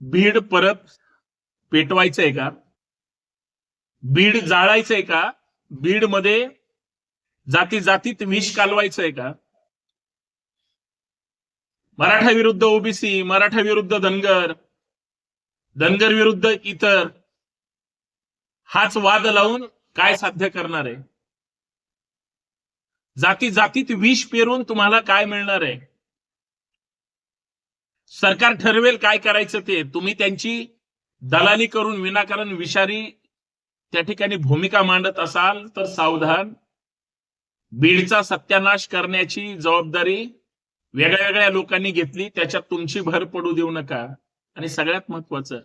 बीड परत पेटवायचंय का? बीड जाळायचंय का? बीडमध्ये जाती जातीत विष कालवायचंय का? मराठा विरुद्ध ओबीसी मराठा विरुद्ध धनगर धनगर विरुद्ध इतर हाच वाद लावून काय साध्य करणार आहे? जाती जातीत विष पेरून तुम्हाला काय मिळणार आहे? सरकार ठरवेल काय करायचं ते. तुम्ही त्यांची दलाली करून विनाकारण विषारी त्या ठिकाणी भूमिका मांडत असाल तर सावधान. बीडचा सत्यानाश करण्याची जबाबदारी वेगळ्या वेगळ्या लोकांनी घेतली त्याच्यात तुमची भर पडू देऊ नका. आणि सगळ्यात महत्वाचं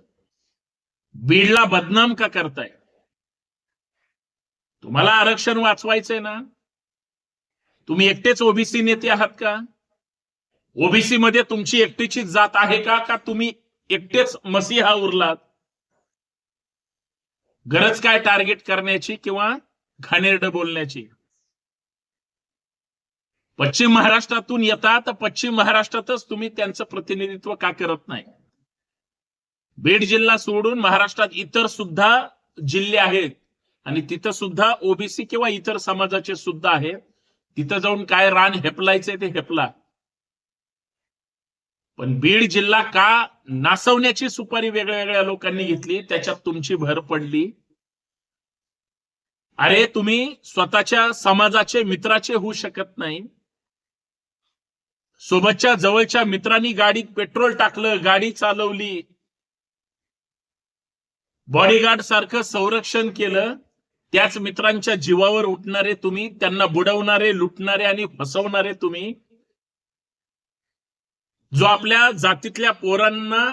बीडला बदनाम का करताय? तुम्हाला आरक्षण वाचवायचंय ना? तुम्ही एकटेच ओबीसी नेते आहात का? ओबीसी मध्ये तुमची एकटीची जात आहे का? का तुम्ही एकटेच मसीहा उरलात? गरज काय टार्गेट करण्याची किंवा घाणेरड बोलण्याची? पश्चिम महाराष्ट्रातून येतात तर पश्चिम महाराष्ट्रातच तुम्ही त्यांचं प्रतिनिधित्व का करत नाही? बीड जिल्हा सोडून महाराष्ट्रात इतर सुद्धा जिल्हे आहेत आणि तिथं सुद्धा ओबीसी किंवा इतर समाजाचे सुद्धा आहेत. तिथं जाऊन काय रान हेपलायचंय ते हेपला. पण बीड जिल्हा का नासवण्याची सुपारी वेगळ्या वेगळ्या लोकांनी घेतली त्याच्यात तुमची भर पडली. अरे तुम्ही स्वतःच्या समाजाचे मित्राचे होऊ शकत नाही. सोबतच्या जवळच्या मित्रांनी गाडीत पेट्रोल टाकलं गाडी चालवली. बॉडीगार्ड सारखं संरक्षण केलं. त्याच मित्रांच्या जीवावर उठणारे तुम्ही त्यांना बुडवणारे लुटणारे आणि फसवणारे तुम्ही. जो आपल्या जातीतल्या पोरांना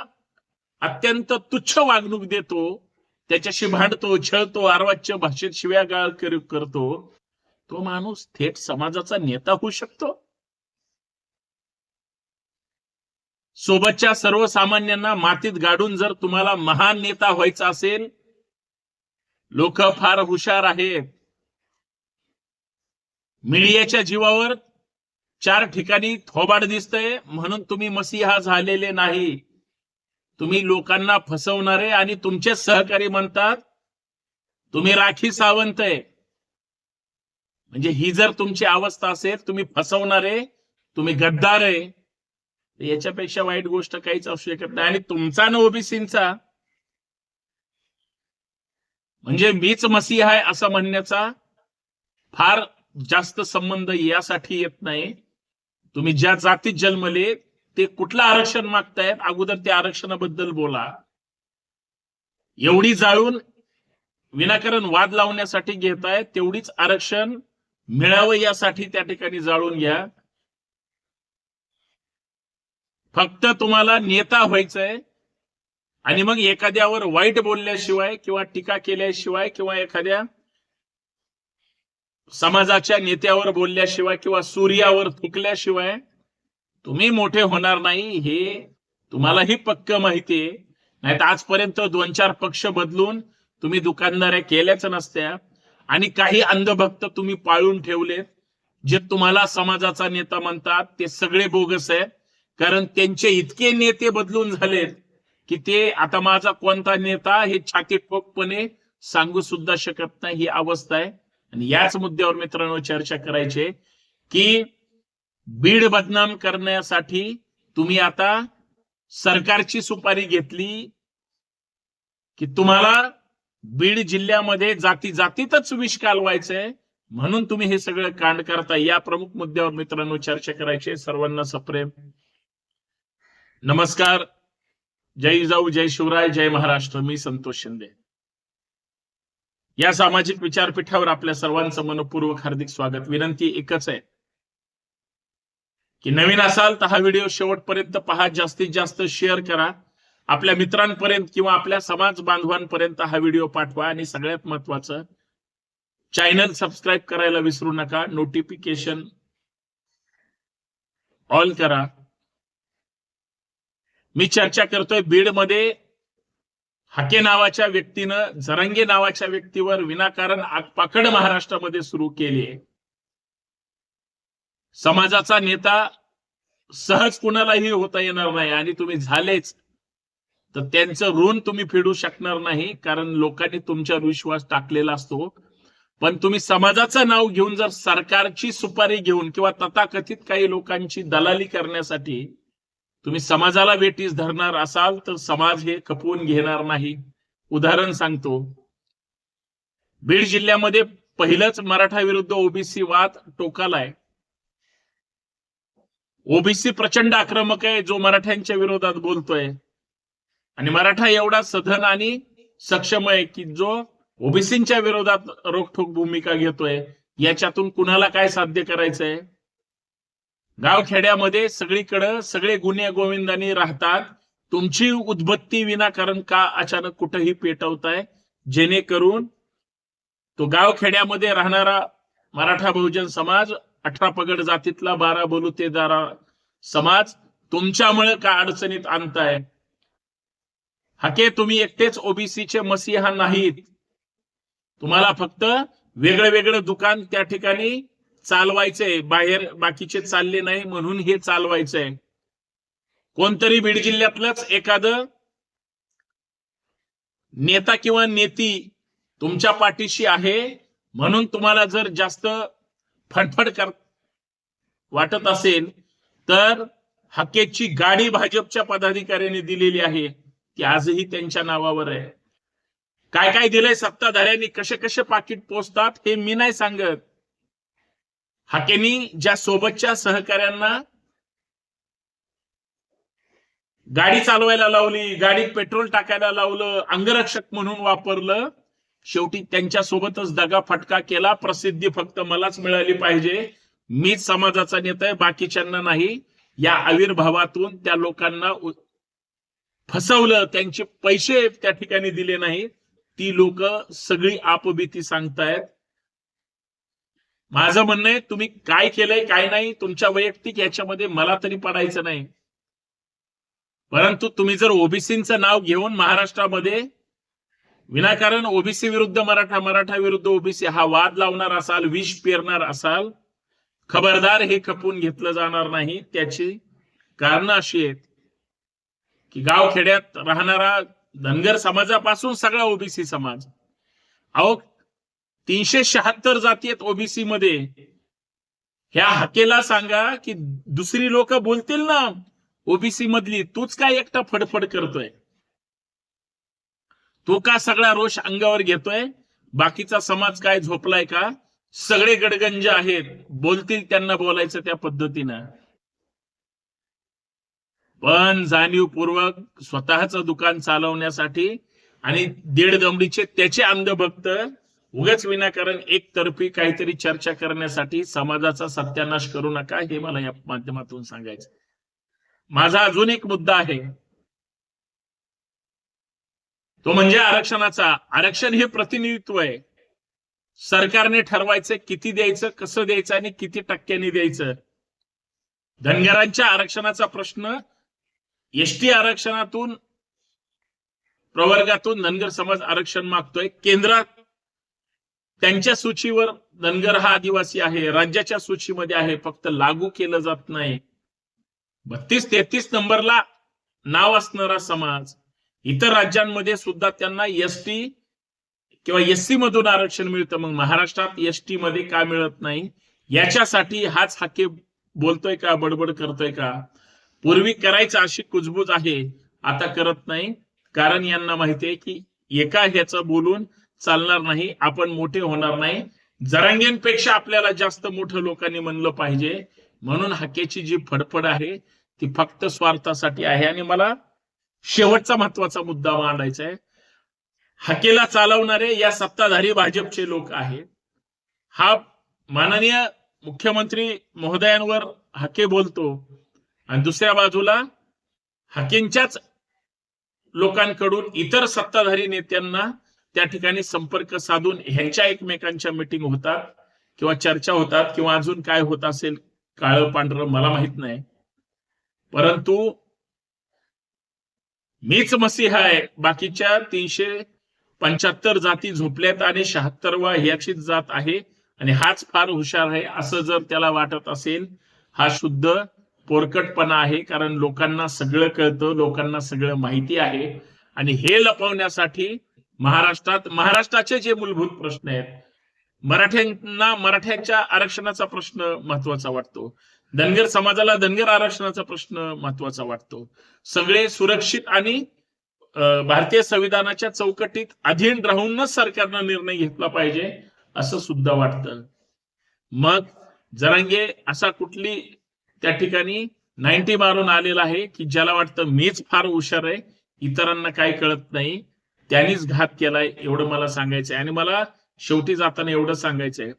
अत्यंत तुच्छ वागणूक देतो त्याच्याशी भांडतो छळतो अर्वाच्य भाषेत शिव्या गाळ करतो तो माणूस थेट समाजाचा नेता होऊ शकतो. सोबतच्या सर्वसामान्यांना मातीत गाडून जर तुम्हाला महान नेता व्हायचा असेल लोक फार हुशार आहेत. मीडियाच्या जीवावर चार ठिकाणी थोबाड दिसतंय म्हणून तुम्ही मसीहा झालेले नाही. तुम्ही लोकांना फसवणारे आणि तुमचे सहकारी म्हणतात तुम्ही राखी सावंत आहे. म्हणजे ही जर तुमची अवस्था असेल तुम्ही फसवणारे तुम्ही गद्दार आहे याच्यापेक्षा वाईट गोष्ट काहीच असू शकत नाही. आणि तुमचा ना ओबीसींचा. म्हणजे मीच मसीहा आहे असं म्हणण्याचा फार जास्त संबंध यासाठी येत नाही. तुम्ही ज्या जातीत जन्मले ते कुठलं आरक्षण मागतायत? अगोदर त्या आरक्षणाबद्दल बोला. एवढी जाळून विनाकारण वाद लावण्यासाठी घेताय तेवढीच आरक्षण मिळावं यासाठी त्या ठिकाणी जाळून घ्या. फक्त तुम्हाला नेता व्हायचंय आणि मग एखाद्यावर वाईट बोलल्याशिवाय किंवा टीका केल्याशिवाय किंवा एखाद्या समाजाच्या नेत्यावर बोलल्याशिवाय किंवा सूर्यावर थुकल्याशिवाय तुम्ही मोठे होणार नाही हे तुम्हालाही पक्क माहितीये नाही तर आजपर्यंत दोन चार पक्ष बदलून तुम्ही दुकानदाऱ्या केल्याच नसत्या. आणि काही अंधभक्त तुम्ही पाळून ठेवलेत जे तुम्हाला समाजाचा नेता म्हणतात ते सगळे बोगस आहेत. कारण त्यांचे इतके नेते बदलून झालेत की ते आता माझा कोणता नेता हे छाती ठोकपणे सांगू सुद्धा शकत नाही ही अवस्था आहे. आणि याच मुद्द्यावर मित्रांनो चर्चा करायची की बीड बदनाम करण्यासाठी तुम्ही आता सरकारची सुपारी घेतली की तुम्हाला बीड जिल्ह्यामध्ये जाती जातीतच विष कालवायचंय म्हणून तुम्ही हे सगळं कांड करता. या प्रमुख मुद्द्यावर मित्रांनो चर्चा करायची सर्वांना सप्रेम. नमस्कार. जय जाऊ जय शिवराय जय महाराष्ट्र. मी संतोष शिंदे. या सामाजिक विचारपीठावर आपल्या सर्वांचं मनपूर्वक हार्दिक स्वागत. विनंती एकच आहे की नवीन असाल तर हा व्हिडिओ शेवटपर्यंत पहा. जास्तीत जास्त शेअर करा. आपल्या मित्रांपर्यंत किंवा आपल्या समाज बांधवांपर्यंत हा व्हिडिओ पाठवा. आणि सगळ्यात महत्वाचं चॅनल सबस्क्राईब करायला विसरू नका. नोटिफिकेशन ऑल करा. मी चर्चा करतोय बीडमध्ये. हाके नावाच्या व्यक्तीनं जरंगे नावाच्या व्यक्तीवर विनाकारण आगपाकड महाराष्ट्रामध्ये सुरू केली आहे. समाजाचा नेता सहज कुणालाही होता येणार नाही आणि तुम्ही झालेच. तर त्यांचं ऋण तुम्ही फेडू शकणार नाही कारण लोकांनी तुमच्यावर विश्वास टाकलेला असतो. पण तुम्ही समाजाचं नाव घेऊन जर सरकारची सुपारी घेऊन किंवा तथाकथित काही लोकांची दलाली करण्यासाठी तुम्ही समाजाला वेटीस धरणार असाल तर समाज हे खपवून घेणार नाही. उदाहरण सांगतो. बीड जिल्ह्यामध्ये पहिलंच मराठा विरुद्ध ओबीसी वाद टोकालाय. ओबीसी प्रचंड आक्रमक आहे जो मराठ्यांच्या विरोधात बोलतोय. आणि मराठा एवढा सधन आणि सक्षम आहे की जो ओबीसींच्या विरोधात रोखठोक भूमिका घेतोय. याच्यातून कुणाला काय साध्य करायचंय? गावखेड्यामध्ये सगळीकडं सगळे गुन्हे गोविंदानी राहतात. तुमची उद्बत्ती विनाकारण का अचानक कुठंही पेटवताय? जेणेकरून तो गावखेड्यामध्ये राहणारा मराठा बहुजन समाज अठरा पगड जातीतला बारा बलुतेदारा समाज तुमच्यामुळे का अडचणीत आणताय? हाके तुम्ही एकटेच ओबीसीचे मसीहा नाहीत. तुम्हाला फक्त वेगळं वेगळं दुकान त्या ठिकाणी चालवायचंय बाहेर बाकीचे चालले नाही म्हणून हे चालवायचंय. कोणतरी बीड जिल्ह्यातलंच एखाद नेता किंवा नेती तुमच्या पाठीशी आहे म्हणून तुम्हाला जर जास्त फडफड कर वाटत असेल तर हकेची गाडी भाजपच्या पदाधिकाऱ्यांनी दिलेली आहे ती आजही त्यांच्या नावावर आहे. काय काय दिलंय सत्ताधाऱ्यांनी कसे कसे पाकिट पोचतात हे मी नाही सांगत. हाकेनी ज्या सोबतच्या सहकाऱ्यांना गाडी चालवायला लावली गाडीत पेट्रोल टाकायला लावलं अंगरक्षक म्हणून वापरलं शेवटी त्यांच्या सोबतच दगा फटका केला. प्रसिद्धी फक्त मलाच मिळाली पाहिजे. मीच समाजाचा नेता आहे बाकीच्यांना नाही. या आविर्भावातून त्या लोकांना फसवलं. त्यांचे पैसे त्या ठिकाणी दिले नाही ती लोक सगळी आपबीती सांगतायत. माझं म्हणणं आहे तुम्ही काय केलंय काय नाही तुमच्या वैयक्तिक याच्यामध्ये मला तरी पडायचं नाही. परंतु तुम्ही जर ओबीसीचं नाव घेऊन महाराष्ट्रामध्ये विनाकारण ओबीसी विरुद्ध मराठा मराठा विरुद्ध ओबीसी हा वाद लावणार असाल विष पेरणार असाल खबरदार हे खपून घेतलं जाणार नाही. त्याची कारण अशी आहेत की गावखेड्यात राहणारा धनगर समाजापासून सगळा ओबीसी समाज. अहो तीनशे शहात्तर जाती आहेत ओबीसी मध्ये. ह्या हकेला सांगा की दुसरी लोक बोलतील ना ओबीसी मधली तूच काय एकटा फडफड करतोय? तो का सगळा रोष अंगावर घेतोय? बाकीचा समाज काय झोपलाय का? सगळे गडगंज आहेत. बोलतील त्यांना बोलायचं त्या पद्धतीनं. पण जाणीवपूर्वक स्वतःच दुकान चालवण्यासाठी आणि दीड दमडीचे त्याचे अंधभक्त उगाच विनाकारण एकतर्फी काहीतरी चर्चा करण्यासाठी समाजाचा सत्यानाश करू नका हे मला या माध्यमातून सांगायचं. माझा अजून एक मुद्दा आहे. तो म्हणजे आरक्षणाचा. आरक्षण हे प्रतिनिधित्व आहे. सरकारने ठरवायचं किती द्यायचं कसं द्यायचं आणि किती टक्क्यांनी द्यायचं. धनगरांच्या आरक्षणाचा प्रश्न एसटी आरक्षणातून प्रवर्गातून धनगर समाज आरक्षण मागतोय. केंद्रात त्यांच्या सूचीवर धनगर हा आदिवासी आहे राज्याच्या सूचीमध्ये आहे फक्त लागू केलं जात नाही. बत्तीस तेहतीस नंबरला नाव असणारा समाज इतर राज्यांमध्ये सुद्धा त्यांना एस टी किंवा एस सी मधून आरक्षण मिळतं. मग महाराष्ट्रात एस टी मध्ये का मिळत नाही? याच्यासाठी हाच हाके बोलतोय का बडबड करतोय का? पूर्वी करायचं अशी कुजबूज आहे आता करत नाही. कारण यांना माहिती आहे की एका ह्याचं बोलून चालणार नाही आपण मोठे होणार नाही. जरांगेंपेक्षा आपल्याला जास्त मोठं लोकांनी म्हणलं पाहिजे. म्हणून हाकेची जी फडफड आहे ती फक्त स्वार्थासाठी आहे. आणि मला शेवटचा महत्त्वाचा मुद्दा मांडायचा आहे. हकेला चालवणारे या सत्ताधारी भाजपचे लोक आहेत. हा माननीय मुख्यमंत्री महोदयांवर हके बोलतो. आणि दुसऱ्या बाजूला हकेंच्याच लोकांकडून इतर सत्ताधारी नेत्यांना त्या ठिकाणी संपर्क साधून ह्यांच्या एकमेकांच्या मिटिंग होतात किंवा चर्चा होतात किंवा अजून काय होत असेल काळं पांढरं मला माहीत नाही. परंतु मीच मसीहा आहे. बाकीच्या तीनशे पंच्याहत्तर जाती झोपल्यात आणि शहात्तरवा ह्याचीच जात आहे आणि हाच फार हुशार आहे असं जर त्याला वाटत असेल हा शुद्ध पोरकटपणा आहे. कारण लोकांना सगळं कळतं लोकांना सगळं माहिती आहे. आणि हे लपवण्यासाठी महाराष्ट्रात महाराष्ट्राचे जे मूलभूत प्रश्न आहेत मराठ्यांना मराठ्यांच्या आरक्षणाचा प्रश्न महत्त्वाचा वाटतो. धनगर समाजाला धनगर आरक्षणाचा प्रश्न महत्त्वाचा वाटतो. सगळे सुरक्षित आणि भारतीय संविधानाच्या चौकटीत अधीन राहूनच सरकारनं निर्णय घेतला पाहिजे असं सुद्धा वाटतं. मग जरांगे असा कुठली त्या ठिकाणी नाईन्टी मारून आलेला आहे की ज्याला वाटतं मीच फार हुशार आहे इतरांना काही कळत नाही. त्यांनीच घात केलाय एवढं मला सांगायचंय. आणि मला शेवटी जाताना एवढं सांगायचंय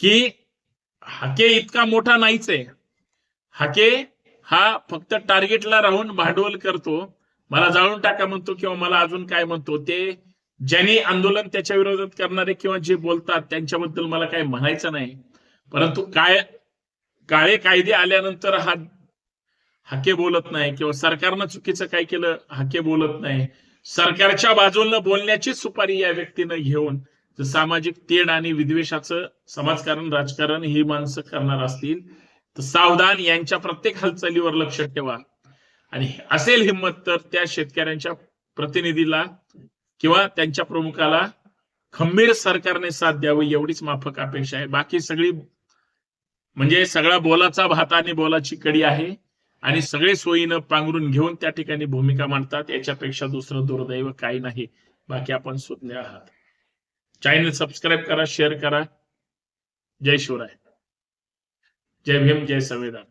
की हाके इतका मोठा नाहीच आहे हाके हा फक्त टार्गेटला राहून भांडवल करतो. मला जाळून टाका म्हणतो किंवा मला अजून काय म्हणतो ते ज्यांनी आंदोलन त्याच्या विरोधात करणारे किंवा जे बोलतात त्यांच्याबद्दल मला काही म्हणायचं नाही. परंतु काय काळे कायदे आल्यानंतर हा हाके बोलत नाही किंवा सरकारनं चुकीचं काय केलं हाके बोलत नाही. सरकारच्या बाजूनं बोलण्याची सुपारी या व्यक्तीनं घेऊन सामाजिक तेढ आणि विद्वेषाचं समाजकारण राजकारण ही माणसं करणार असतील तर सावधान यांच्या प्रत्येक हालचालीवर लक्ष ठेवा. आणि असेल हिंमत तर त्या शेतकऱ्यांच्या प्रतिनिधीला किंवा त्यांच्या प्रमुखाला खंबीर सरकारने साथ द्यावी एवढीच माफक अपेक्षा आहे. बाकी सगळी म्हणजे सगळा बोलाचा भात आणि बोलाची कडी आहे. आणि सगळे सोयीनं पांघरून घेऊन त्या ठिकाणी भूमिका मांडतात. याच्यापेक्षा दुसरं दुर्दैव काही नाही. बाकी आपण सुज्ञ आहात. चॅनल सबस्क्राईब करा शेअर करा. जय शिवराय. जय भीम जय संविधान.